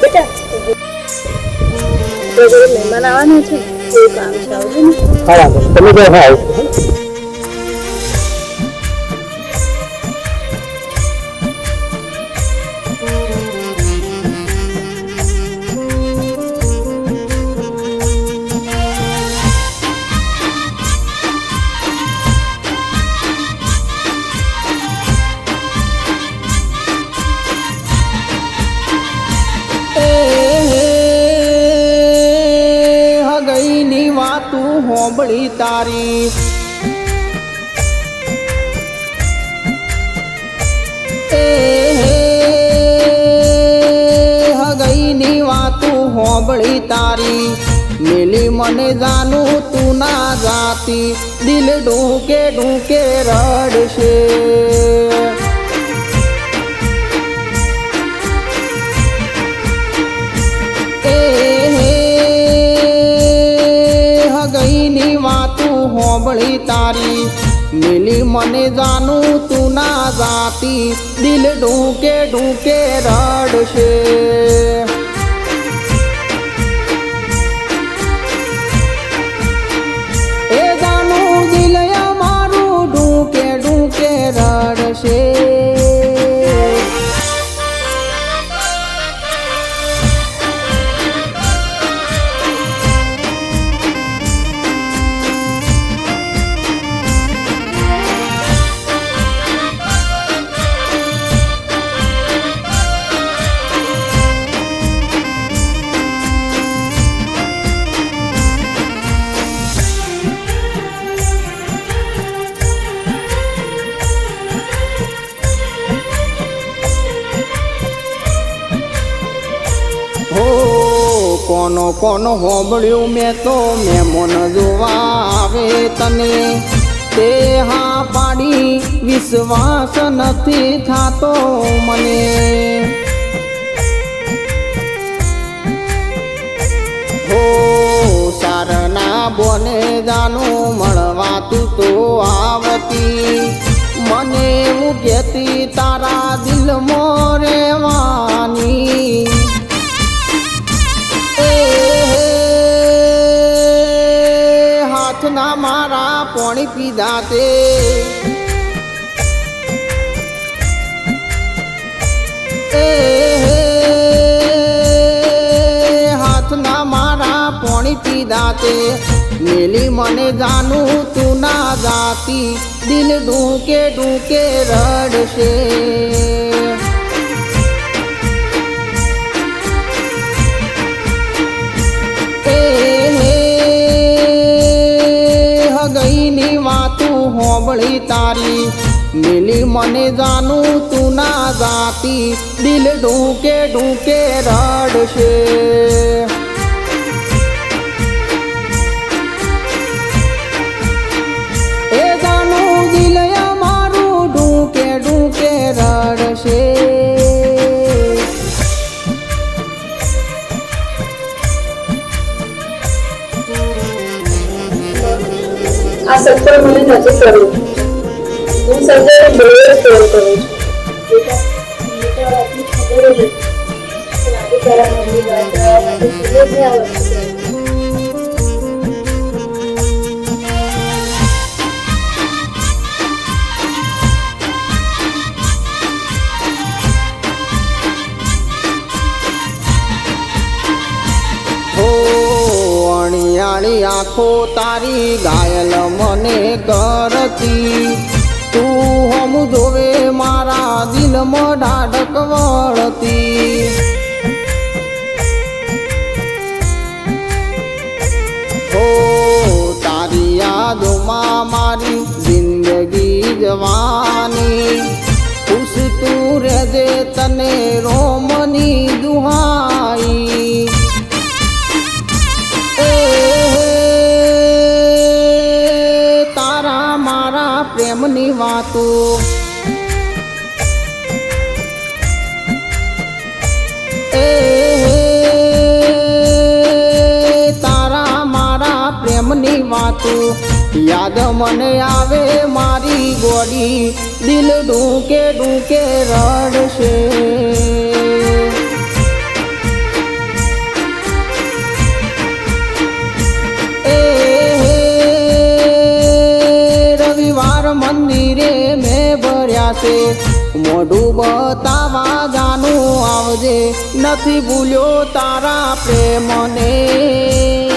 બેટા મહેમાન આવવાના છે. એવું કામ તમે જો હા હોંભળી તારી. હગઈની વાતું હોબળી તારી. મેલી મને જાનું તું ના જાતી. દિલ ડૂકે ડૂકે રડશે એ હગઈની વાતું હોંભળી તારી. મિલી મને જાનું તું ના જાતી. દિલ ઢૂંકે ઢૂંકે રડશે. કોનો કોનો હોબળ્યું મેં તો મેમોન જોવા આવે તને. તે હા પાડી વિશ્વાસ નથી થાતો મને. હો, સારના બોને જાનું હાથના મારા પોણી પીધા તે. હાથના મારા પોણી પીધા તે. મેલી મને જાનું તું ના જાતી, દિલ ડૂકે ડૂકે રડશે. હોંભળી તારી. મિલી મને જાનું તું ના જાતી. દિલ ઢૂંકે ઢૂંકે રડશે. સત્સંગ મને નથી કરવું હું સંજય બહુ જ કરું છું અણિયાળી આંખો તારી ગાયલ મને કરતી. તું વાતો એ તારા મારા પ્રેમની વાતો યાદ મને આવે મારી ગોડી દિલ ડૂકે ડૂકે રડશે. જાશે મોઢું બતાવા જાનું આવજે. નથી ભૂલ્યો તારા પ્રેમને.